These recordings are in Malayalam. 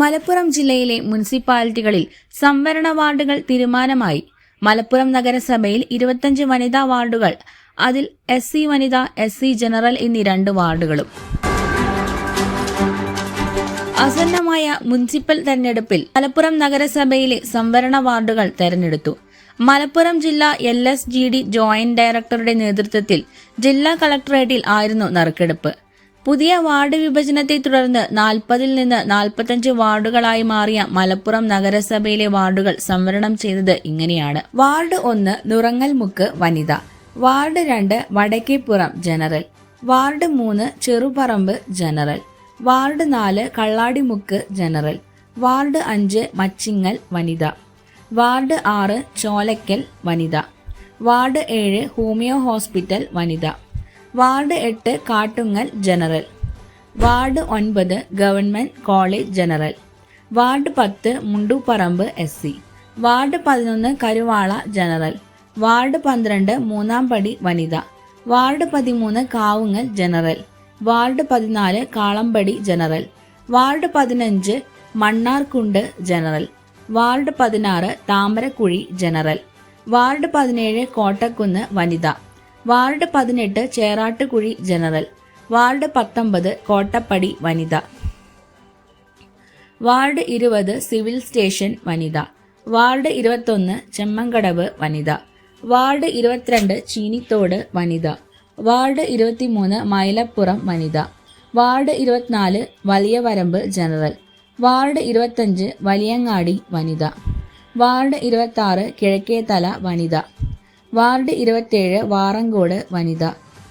മലപ്പുറം ജില്ലയിലെ മുനിസിപ്പാലിറ്റികളിൽ സംവരണ വാർഡുകൾ തീരുമാനമായി. മലപ്പുറം നഗരസഭയിൽ ഇരുപത്തഞ്ച് വനിതാ വാർഡുകൾ അതിൽ എസ് സി വനിത എസ് സി ജനറൽ എന്നീ രണ്ട് വാർഡുകളും. അസന്നമായ മുനിസിപ്പൽ തെരഞ്ഞെടുപ്പിൽ മലപ്പുറം നഗരസഭയിലെ സംവരണ വാർഡുകൾ തെരഞ്ഞെടുത്തു. മലപ്പുറം ജില്ലാ L S G D joint ഡയറക്ടറുടെ നേതൃത്വത്തിൽ ജില്ലാ കളക്ടറേറ്റിൽ ആയിരുന്നു നറുക്കെടുപ്പ്. പുതിയ വാർഡ് വിഭജനത്തെ തുടർന്ന് നാൽപ്പതിൽ നിന്ന് നാൽപ്പത്തഞ്ച് വാർഡുകളായി മാറിയ മലപ്പുറം നഗരസഭയിലെ വാർഡുകൾ സംവരണം ചെയ്തത് ഇങ്ങനെയാണ്. വാർഡ് ഒന്ന് നുറങ്ങൽമുക്ക് വനിത വാർഡ് രണ്ട് വടക്കേപ്പുറം ജനറൽ വാർഡ് മൂന്ന് ചെറുപറമ്പ് ജനറൽ വാർഡ് നാല് കള്ളാടിമുക്ക് ജനറൽ വാർഡ് അഞ്ച് മച്ചിങ്ങൽ വനിത വാർഡ് ആറ് ചോലക്കൽ വനിത വാർഡ് ഏഴ് ഹോമിയോ ഹോസ്പിറ്റൽ വനിത. വാർഡ് എട്ട് കാട്ടുങ്ങൽ ജനറൽ. വാർഡ് ഒൻപത് ഗവൺമെന്റ് കോളേജ് ജനറൽ. വാർഡ് പത്ത് മുണ്ടുപറമ്പ് എസ് സി. വാർഡ് പതിനൊന്ന് കരുവാള ജനറൽ. വാർഡ് പന്ത്രണ്ട് മൂന്നാം പടി വനിത. വാർഡ് പതിമൂന്ന് കാവുങ്ങൽ ജനറൽ. വാർഡ് പതിനാല് കാളമ്പടി ജനറൽ. വാർഡ് പതിനഞ്ച് മണ്ണാർക്കുണ്ട് ജനറൽ. വാർഡ് പതിനാറ് താമരക്കുഴി ജനറൽ. വാർഡ് പതിനേഴ് കോട്ടക്കുന്ന് വനിത. വാർഡ് പതിനെട്ട് ചേറാട്ടുകുഴി ജനറൽ. വാർഡ് പത്തൊമ്പത് കോട്ടപ്പടി വനിത. വാർഡ് ഇരുപത് സിവിൽ സ്റ്റേഷൻ വനിത. വാർഡ് ഇരുപത്തൊന്ന് ചെമ്മങ്കടവ് വനിത. വാർഡ് ഇരുപത്തിരണ്ട് ചീനിത്തോട് വനിത. വാർഡ് ഇരുപത്തിമൂന്ന് മൈലപ്പുറം വനിത. വാർഡ് ഇരുപത്തിനാല് വലിയ വരമ്പ് ജനറൽ. വാർഡ് ഇരുപത്തഞ്ച് വലിയങ്ങാടി വനിത. വാർഡ് ഇരുപത്തി കിഴക്കേതല വനിത. വാർഡ് ഇരുപത്തിയേഴ് വാറങ്കോട് വനിത.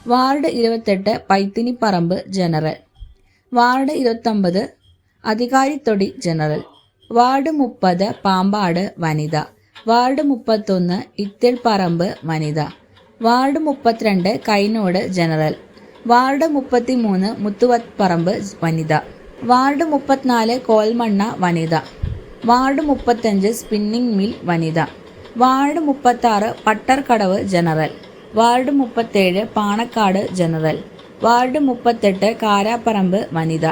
വാർഡ് ഇരുപത്തെട്ട് പൈത്തിനിപ്പറമ്പ് ജനറൽ. വാർഡ് ഇരുപത്തൊമ്പത് അധികാരിത്തൊടി ജനറൽ. വാർഡ് മുപ്പത് പാമ്പാട് വനിത. വാർഡ് മുപ്പത്തൊന്ന് ഇത്തിൽപ്പറമ്പ് വനിത. വാർഡ് മുപ്പത്തിരണ്ട് കൈനോട് ജനറൽ. വാർഡ് മുപ്പത്തിമൂന്ന് മുത്തുവത്പറമ്പ് വനിത. വാർഡ് മുപ്പത്തിനാല് കോൽമണ്ണ വനിത. വാർഡ് മുപ്പത്തഞ്ച് സ്പിന്നിംഗ് മിൽ വനിത. വാർഡ് മുപ്പത്താറ് പട്ടർക്കടവ് ജനറൽ വാർഡ് മുപ്പത്തേഴ് പാണക്കാട് ജനറൽ വാർഡ് മുപ്പത്തെട്ട് കാരാപ്പറമ്പ് വനിത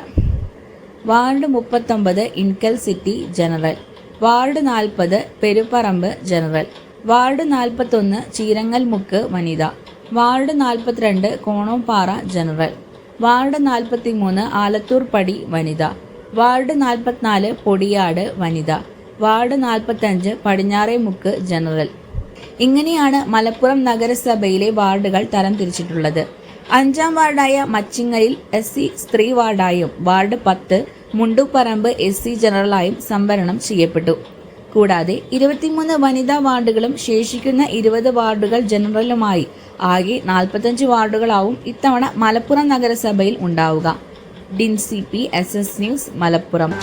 വാർഡ് മുപ്പത്തൊമ്പത് ഇൻകൽ സിറ്റി ജനറൽ വാർഡ് നാൽപ്പത് പെരുപ്പറമ്പ് ജനറൽ വാർഡ് നാൽപ്പത്തൊന്ന് ചീരങ്ങൽമുക്ക് വനിത വാർഡ് നാൽപ്പത്തിരണ്ട് കോണോപ്പാറ ജനറൽ വാർഡ് നാൽപ്പത്തിമൂന്ന് ആലത്തൂർ പടി വനിത വാർഡ് നാൽപ്പത്തിനാല് പൊടിയാട് വനിത വാർഡ് നാൽപ്പത്തഞ്ച് പടിഞ്ഞാറേമുക്ക് ജനറൽ. ഇങ്ങനെയാണ് മലപ്പുറം നഗരസഭയിലെ വാർഡുകൾ തരം തിരിച്ചിട്ടുള്ളത്. അഞ്ചാം വാർഡായ മച്ചിങ്ങയിൽ എസ് സി സ്ത്രീ വാർഡായും വാർഡ് പത്ത് മുണ്ടുപറമ്പ് എസ് സി ജനറലായും സംവരണം ചെയ്യപ്പെട്ടു. കൂടാതെ ഇരുപത്തിമൂന്ന് വനിതാ വാർഡുകളും ശേഷിക്കുന്ന ഇരുപത് വാർഡുകൾ ജനറലുമായി ആകെ നാൽപ്പത്തഞ്ച് വാർഡുകളാവും ഇത്തവണ മലപ്പുറം നഗരസഭയിൽ ഉണ്ടാവുക. Didn't C P S S news Malappuram.